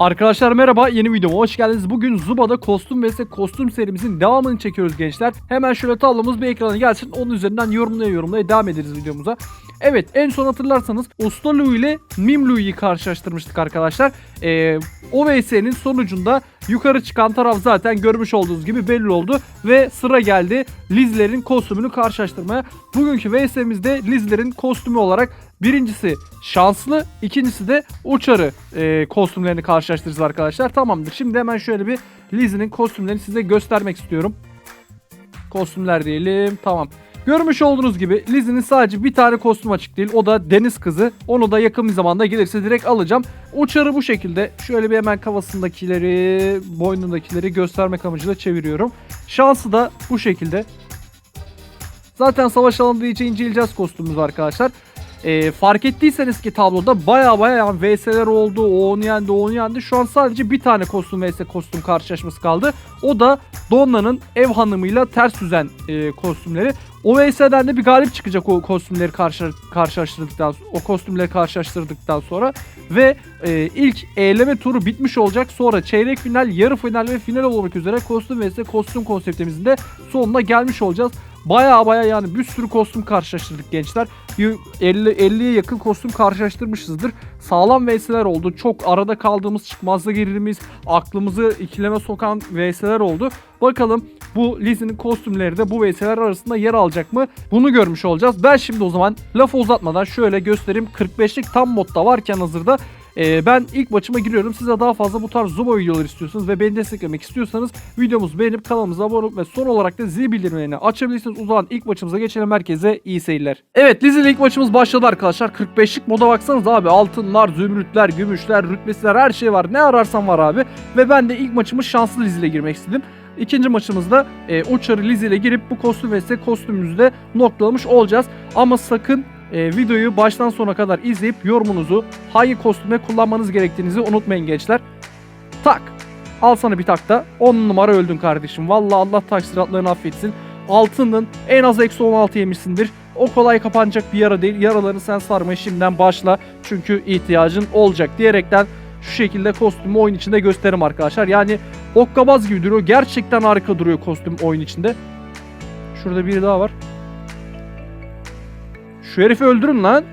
Arkadaşlar merhaba yeni videoma hoş geldiniz. Bugün Zuba'da kostüm vs kostüm serimizin devamını çekiyoruz gençler. Hemen şöyle tablomuz bir ekrana gelsin. Onun üzerinden yorumlaya yorumlaya devam ederiz videomuza. Evet en son hatırlarsanız Usta Louis ile Mim Louis'i karşılaştırmıştık arkadaşlar. Ee, o VS'nin sonucunda yukarı çıkan taraf zaten görmüş olduğunuz gibi belli oldu. Ve sıra geldi Lizler'in kostümünü karşılaştırmaya. Bugünkü VS'mizde Lizler'in kostümü olarak birincisi şanslı, ikincisi de uçarı e, kostümlerini karşılaştıracağız arkadaşlar. Tamamdır. Şimdi hemen şöyle bir Lizzie'nin kostümlerini size göstermek istiyorum. Kostümler diyelim. Tamam. Görmüş olduğunuz gibi Lizzie'nin sadece bir tane kostüm açık değil. O da deniz kızı. Onu da yakın bir zamanda gelirse direkt alacağım. Uçarı bu şekilde. Şöyle bir hemen kafasındakileri, boynundakileri göstermek amacıyla çeviriyorum. Şansı da bu şekilde. Zaten savaş alanı iyice inceleyeceğiz kostümümüz arkadaşlar. Ee, fark ettiyseniz ki tabloda baya baya yani VS'ler oldu. O onu yendi, o onu yendi. Şu an sadece bir tane kostüm vs kostüm karşılaşması kaldı. O da Donna'nın ev hanımıyla ters düzen e, kostümleri. O VS'den de bir galip çıkacak o kostümleri karşı, karşılaştırdıktan o kostümleri karşılaştırdıktan sonra ve e, ilk eleme turu bitmiş olacak. Sonra çeyrek final, yarı final ve final olmak üzere kostüm vs kostüm konseptimizin de sonuna gelmiş olacağız. Baya baya yani bir sürü kostüm karşılaştırdık gençler. 50 50'ye yakın kostüm karşılaştırmışızdır. Sağlam VS'ler oldu. Çok arada kaldığımız, çıkmazda girdiğimiz, aklımızı ikileme sokan VS'ler oldu. Bakalım bu Lizzie'nin kostümleri de bu VS'ler arasında yer alacak mı? Bunu görmüş olacağız. Ben şimdi o zaman lafı uzatmadan şöyle göstereyim. 45'lik tam modda varken hazırda ee, ben ilk maçıma giriyorum. Size daha fazla bu tarz Zuma videoları istiyorsanız ve beni desteklemek istiyorsanız videomuzu beğenip kanalımıza abone olup ve son olarak da zil bildirimlerini açabilirsiniz. O zaman ilk maçımıza geçelim. Herkese iyi seyirler. Evet Liz ile ilk maçımız başladı arkadaşlar. 45'lik moda baksanız abi. Altınlar, zümrütler, gümüşler, rütbesiler her şey var. Ne ararsan var abi. Ve ben de ilk maçımı şanslı Liz ile girmek istedim. İkinci maçımızda e, Uçarı Liz ile girip bu kostüm vs kostümümüzü de noktalamış olacağız. Ama sakın e, videoyu baştan sona kadar izleyip yorumunuzu hangi kostüme kullanmanız gerektiğinizi unutmayın gençler. Tak. Al sana bir tak da 10 numara öldün kardeşim. Vallahi Allah taksiratlarını affetsin. Altının en az eksi 16 yemişsindir. O kolay kapanacak bir yara değil. Yaralarını sen sarmaya şimdiden başla. Çünkü ihtiyacın olacak diyerekten şu şekilde kostümü oyun içinde gösterim arkadaşlar. Yani okkabaz gibi duruyor. Gerçekten harika duruyor kostüm oyun içinde. Şurada biri daha var. Şu herifi öldürün lan.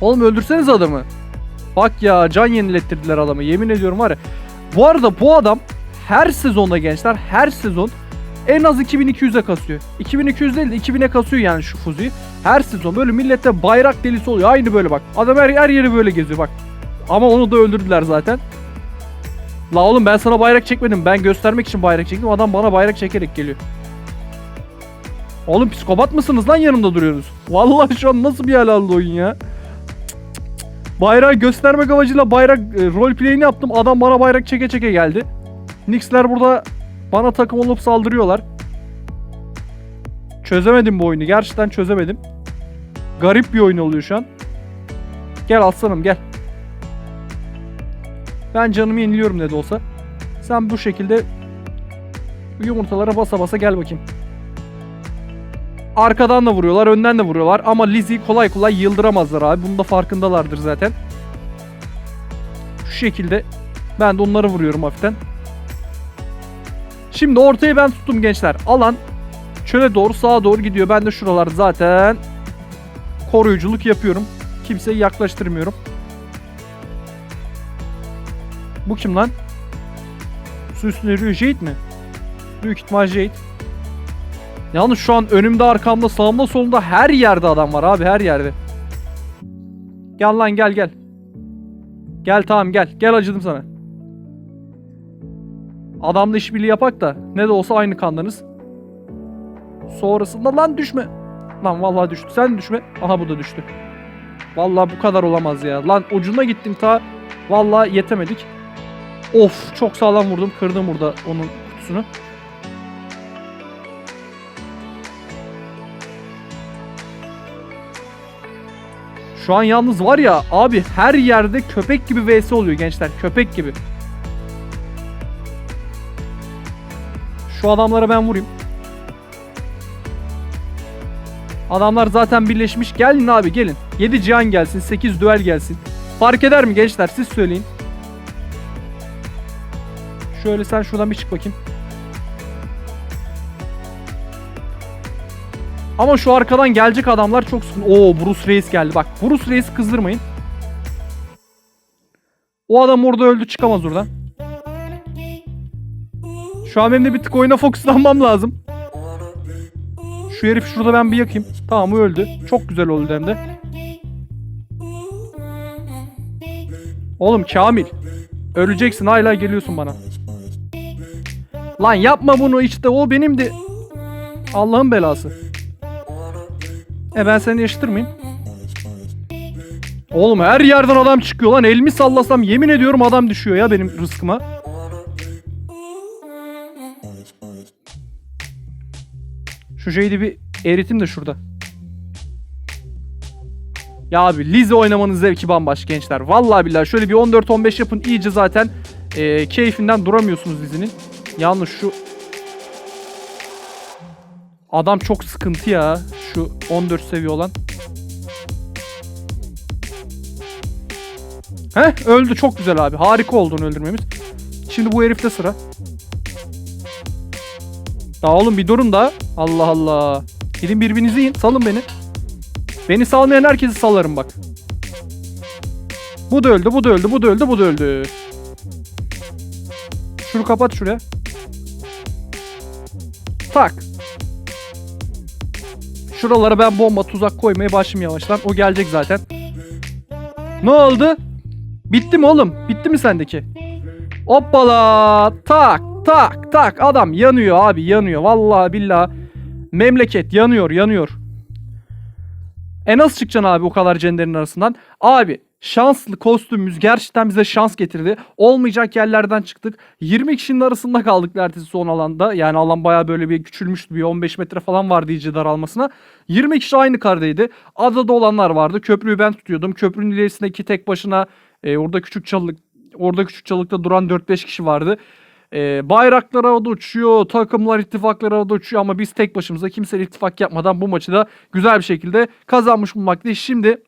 Oğlum öldürseniz adamı. Bak ya can yenilettirdiler adamı. Yemin ediyorum var ya. Bu arada bu adam her sezonda gençler her sezon en az 2200'e kasıyor. 2200 değil de 2000'e kasıyor yani şu Fuzi'yi. Her sezon böyle millette bayrak delisi oluyor. Aynı böyle bak. Adam her, her yeri böyle geziyor bak. Ama onu da öldürdüler zaten. La oğlum ben sana bayrak çekmedim. Ben göstermek için bayrak çektim. Adam bana bayrak çekerek geliyor. Oğlum psikopat mısınız lan yanımda duruyorsunuz? Vallahi şu an nasıl bir hal aldı oyun ya? Bayrağı göstermek amacıyla bayrak e, roleplay'ini yaptım. Adam bana bayrak çeke çeke geldi. Nix'ler burada bana takım olup saldırıyorlar. Çözemedim bu oyunu. Gerçekten çözemedim. Garip bir oyun oluyor şu an. Gel aslanım gel. Ben canımı yeniliyorum ne de olsa. Sen bu şekilde yumurtalara basa basa gel bakayım. Arkadan da vuruyorlar, önden de vuruyorlar ama Lizzie kolay kolay yıldıramazlar abi. Bunun da farkındalardır zaten. Şu şekilde ben de onları vuruyorum hafiften. Şimdi ortayı ben tuttum gençler. Alan çöle doğru sağa doğru gidiyor. Ben de şuralarda zaten koruyuculuk yapıyorum. Kimseyi yaklaştırmıyorum. Bu kim lan? Su üstünde yürüyor. Jade mi? Büyük ihtimal Jade. Yalnız şu an önümde arkamda sağımda solumda her yerde adam var abi her yerde. Gel lan gel gel. Gel tamam gel. Gel acıdım sana. Adamla işbirliği yapak da ne de olsa aynı kandanız. Sonrasında lan düşme. Lan vallahi düştü. Sen düşme. Aha bu da düştü. Vallahi bu kadar olamaz ya. Lan ucuna gittim ta. Vallahi yetemedik. Of çok sağlam vurdum. Kırdım burada onun kutusunu. Şu an yalnız var ya abi her yerde köpek gibi vs oluyor gençler. Köpek gibi. Şu adamlara ben vurayım. Adamlar zaten birleşmiş. Gelin abi gelin. 7 cihan gelsin. 8 düel gelsin. Fark eder mi gençler? Siz söyleyin. Şöyle sen şuradan bir çık bakayım. Ama şu arkadan gelecek adamlar çok sıkıntı. Oo Bruce Reis geldi. Bak Bruce Reis kızdırmayın. O adam orada öldü çıkamaz oradan. Şu an benim de bir tık oyuna fokuslanmam lazım. Şu herif şurada ben bir yakayım. Tamam o öldü. Çok güzel oldu hem de. Oğlum Kamil. Öleceksin hala geliyorsun bana. Lan yapma bunu işte o benimdi. Allah'ın belası. E ben seni yaşatırmayayım. Oğlum her yerden adam çıkıyor lan. Elimi sallasam yemin ediyorum adam düşüyor ya benim rızkıma. Şu şeyi de bir eritim de şurada. Ya abi Lizzie oynamanın zevki bambaşka gençler. Vallahi billahi şöyle bir 14-15 yapın iyice zaten e, keyfinden duramıyorsunuz Lizzie'nin. Yalnız şu Adam çok sıkıntı ya. Şu 14 seviye olan. Heh öldü çok güzel abi. Harika oldu onu öldürmemiz. Şimdi bu herifte sıra. Daha oğlum bir durun da. Allah Allah. Gidin birbirinizi yiyin. Salın beni. Beni salmayan herkesi salarım bak. Bu da öldü, bu da öldü, bu da öldü, bu da öldü. Şunu kapat şuraya. Tak. Şuralara ben bomba tuzak koymaya başlayayım yavaştan. O gelecek zaten. Ne oldu? Bitti mi oğlum? Bitti mi sendeki? Hoppala. Tak tak tak. Adam yanıyor abi yanıyor. Vallahi billahi. Memleket yanıyor yanıyor. E nasıl çıkacaksın abi o kadar cenderin arasından? Abi şanslı kostümümüz gerçekten bize şans getirdi. Olmayacak yerlerden çıktık. 20 kişinin arasında kaldık neredeyse son alanda. Yani alan bayağı böyle bir küçülmüştü. Bir 15 metre falan vardı iyice daralmasına. 20 kişi aynı kardaydı. Adada olanlar vardı. Köprüyü ben tutuyordum. Köprünün ilerisindeki tek başına e, orada küçük çalılık orada küçük çalılıkta duran 4-5 kişi vardı. E, bayraklar havada uçuyor, takımlar ittifaklar havada uçuyor ama biz tek başımıza kimseyle ittifak yapmadan bu maçı da güzel bir şekilde kazanmış bulmaktayız. Şimdi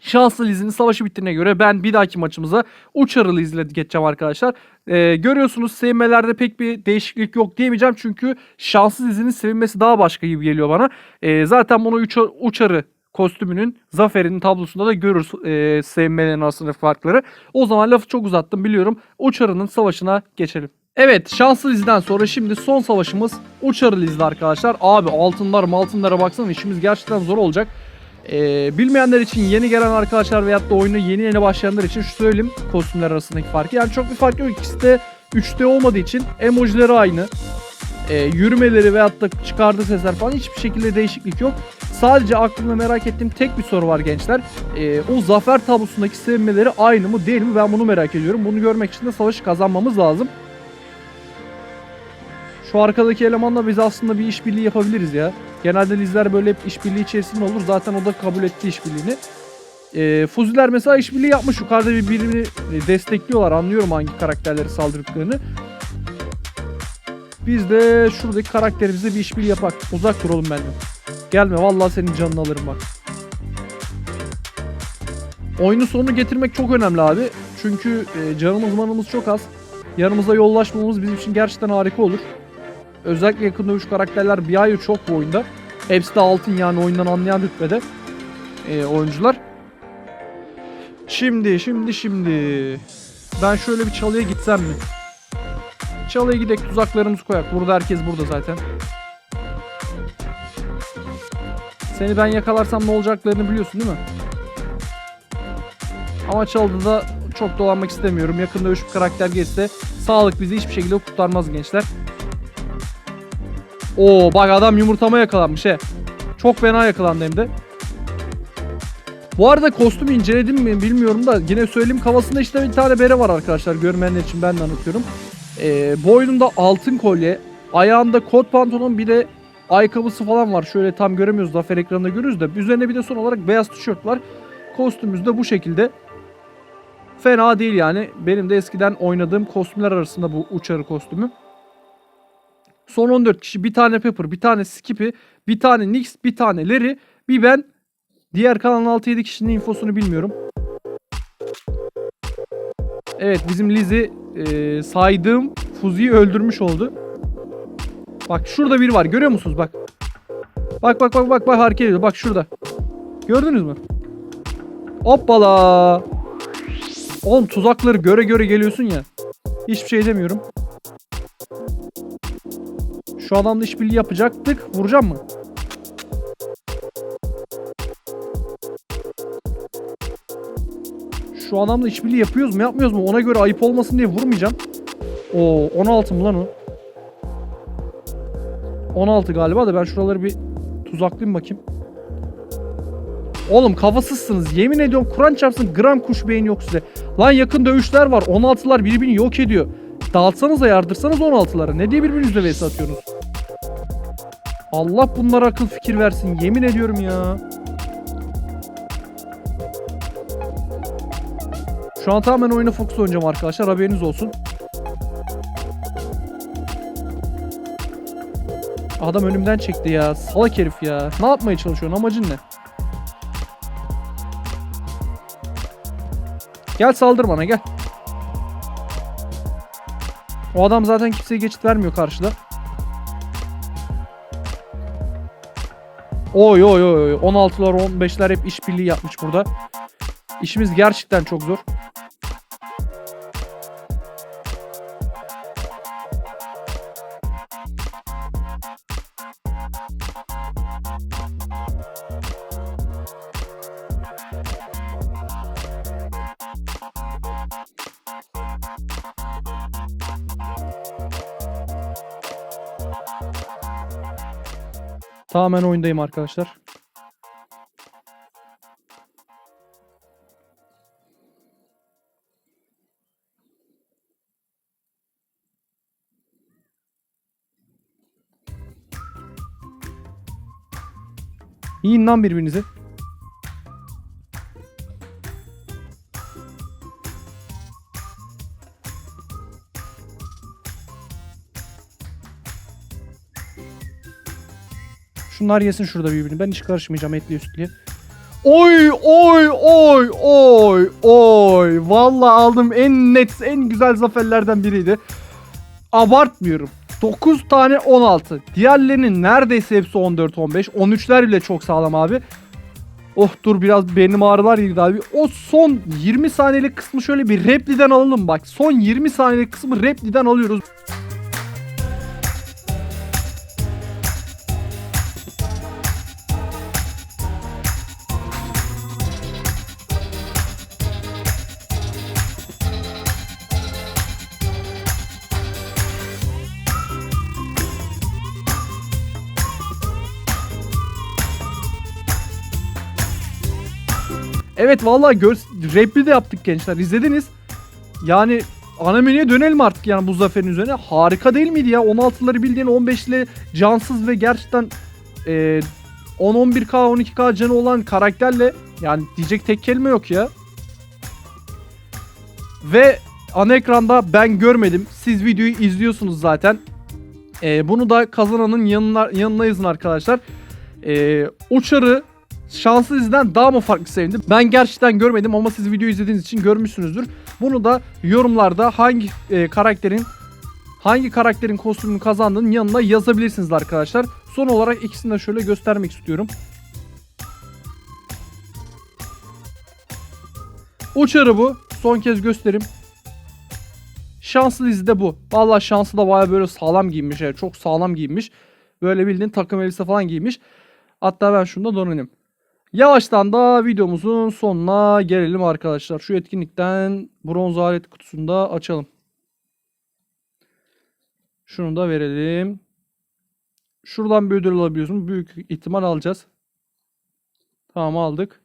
Şanslı Liz'in savaşı bittiğine göre ben bir dahaki maçımıza Uçarı Liz ile geçeceğim arkadaşlar. Ee, görüyorsunuz sevmelerde pek bir değişiklik yok diyemeyeceğim çünkü Şanslı Liz'in sevinmesi daha başka gibi geliyor bana. Ee, zaten bunu Uça- Uçarı kostümünün zaferinin tablosunda da görürüz e, sevmelerin arasındaki farkları. O zaman lafı çok uzattım biliyorum. Uçarı'nın savaşına geçelim. Evet şanslı Liz'den sonra şimdi son savaşımız Uçarı Liz'de arkadaşlar. Abi altınlar altınlara baksana işimiz gerçekten zor olacak. Ee, bilmeyenler için yeni gelen arkadaşlar veyahut da oyunu yeni yeni başlayanlar için şu söyleyeyim kostümler arasındaki farkı. Yani çok bir fark yok. İkisi de 3D olmadığı için emojileri aynı. Ee, yürümeleri veyahut da çıkardığı sesler falan hiçbir şekilde değişiklik yok. Sadece aklımda merak ettiğim tek bir soru var gençler. Ee, o zafer tablosundaki sevinmeleri aynı mı değil mi ben bunu merak ediyorum. Bunu görmek için de savaşı kazanmamız lazım. Şu arkadaki elemanla biz aslında bir işbirliği yapabiliriz ya. Genelde Lizler böyle hep işbirliği içerisinde olur. Zaten o da kabul etti işbirliğini. Ee, Fuziler mesela işbirliği yapmış. Yukarıda birbirini e, destekliyorlar. Anlıyorum hangi karakterleri saldırdıklarını. Biz de şuradaki karakterimizle bir işbirliği yapak. Uzak dur oğlum benden. Gelme vallahi senin canını alırım bak. Oyunun sonunu getirmek çok önemli abi. Çünkü e, canımız manımız çok az. Yanımıza yollaşmamız bizim için gerçekten harika olur. Özellikle yakın dövüş karakterler bir ayı çok bu oyunda. Hepsi de altın yani oyundan anlayan rütbede e, oyuncular. Şimdi, şimdi, şimdi. Ben şöyle bir çalıya gitsem mi? Çalıya gidek tuzaklarımızı koyak. Burada herkes burada zaten. Seni ben yakalarsam ne olacaklarını biliyorsun değil mi? Ama çalıda çok dolanmak istemiyorum. Yakın dövüş bir karakter geçse sağlık bizi hiçbir şekilde kurtarmaz gençler. Oo bak adam yumurtama yakalanmış he. Çok fena yakalandı hem de. Bu arada kostümü inceledim mi bilmiyorum da yine söyleyeyim kafasında işte bir tane bere var arkadaşlar görmeyenler için ben de anlatıyorum. Ee, boynunda altın kolye, ayağında kot pantolon bir de ayakkabısı falan var. Şöyle tam göremiyoruz zafer ekranında görürüz de üzerine bir de son olarak beyaz tişört var. Kostümümüz de bu şekilde. Fena değil yani. Benim de eskiden oynadığım kostümler arasında bu uçarı kostümü. Son 14 kişi bir tane Pepper, bir tane Skippy, bir tane Nix, bir tane Larry, bir ben. Diğer kalan 6-7 kişinin infosunu bilmiyorum. Evet bizim Lizzie e, saydığım Fuzi'yi öldürmüş oldu. Bak şurada biri var görüyor musunuz bak. Bak bak bak bak bak hareket ediyor bak şurada. Gördünüz mü? Hoppala. Oğlum tuzakları göre göre geliyorsun ya. Hiçbir şey demiyorum. Şu adamla işbirliği yapacaktık. Vuracağım mı? Şu adamla işbirliği yapıyoruz mu yapmıyoruz mu? Ona göre ayıp olmasın diye vurmayacağım. Oo 16 mı lan o? 16 galiba da ben şuraları bir tuzaklayayım bakayım. Oğlum kafasızsınız. Yemin ediyorum Kur'an çarpsın gram kuş beyin yok size. Lan yakın dövüşler var. 16'lar birbirini yok ediyor. Dağıtsanıza yardırsanız 16'lara. Ne diye birbirinizle vs atıyorsunuz? Allah bunlara akıl fikir versin. Yemin ediyorum ya. Şu an tamamen oyuna fokus oynayacağım arkadaşlar. Haberiniz olsun. Adam önümden çekti ya. Salak herif ya. Ne yapmaya çalışıyorsun? Amacın ne? Gel saldır bana gel. O adam zaten kimseye geçit vermiyor karşıda. Oy oy oy oy. 16'lar 15'ler hep işbirliği yapmış burada. İşimiz gerçekten çok zor. Tamamen oyundayım arkadaşlar. Yiyin lan birbirinizi. Şunlar yesin şurada birbirini. Ben hiç karışmayacağım etli üstlüye. Oy oy oy oy oy. Vallahi aldım en net en güzel zaferlerden biriydi. Abartmıyorum. 9 tane 16. Diğerlerinin neredeyse hepsi 14 15. 13'ler bile çok sağlam abi. Oh dur biraz benim ağrılar girdi abi. O son 20 saniyelik kısmı şöyle bir repliden alalım bak. Son 20 saniyelik kısmı repliden alıyoruz. Evet vallahi gör repli de yaptık gençler. İzlediniz. Yani ana menüye dönelim artık yani bu zaferin üzerine. Harika değil miydi ya? 16'ları bildiğin 15'li cansız ve gerçekten e, 10-11k 12k canı olan karakterle yani diyecek tek kelime yok ya. Ve ana ekranda ben görmedim. Siz videoyu izliyorsunuz zaten. E, bunu da kazananın yanına, yanına yazın arkadaşlar. E, uçarı şanslı diziden daha mı farklı sevindim? Ben gerçekten görmedim ama siz video izlediğiniz için görmüşsünüzdür. Bunu da yorumlarda hangi e, karakterin hangi karakterin kostümünü kazandığının yanına yazabilirsiniz arkadaşlar. Son olarak ikisini de şöyle göstermek istiyorum. Uçarı bu. Son kez göstereyim. Şanslı dizi de bu. Vallahi şanslı da baya böyle sağlam giyinmiş. Yani çok sağlam giyinmiş. Böyle bildiğin takım elbise falan giymiş. Hatta ben şunu da donanayım. Yavaştan da videomuzun sonuna gelelim arkadaşlar. Şu etkinlikten bronz alet kutusunu da açalım. Şunu da verelim. Şuradan bir ödül alabiliyorsun. Büyük ihtimal alacağız. Tamam aldık.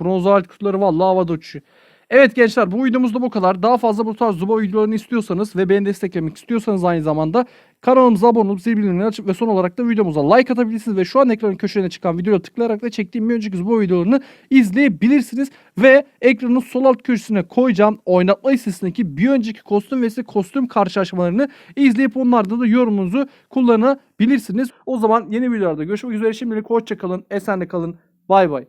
Bronz alet kutuları vallahi havada uçuyor. Evet gençler bu videomuzda bu kadar. Daha fazla bu tarz Zuba videolarını istiyorsanız ve beni desteklemek istiyorsanız aynı zamanda kanalımıza abone olup zil bildirimleri açıp ve son olarak da videomuza like atabilirsiniz ve şu an ekranın köşelerine çıkan videoya tıklayarak da çektiğim bir önceki Zuba videolarını izleyebilirsiniz ve ekranın sol alt köşesine koyacağım oynatma listesindeki bir önceki kostüm ve kostüm karşılaşmalarını izleyip onlarda da yorumunuzu kullanabilirsiniz. O zaman yeni videolarda görüşmek üzere. Şimdilik hoşçakalın, esenle kalın. Bay bay.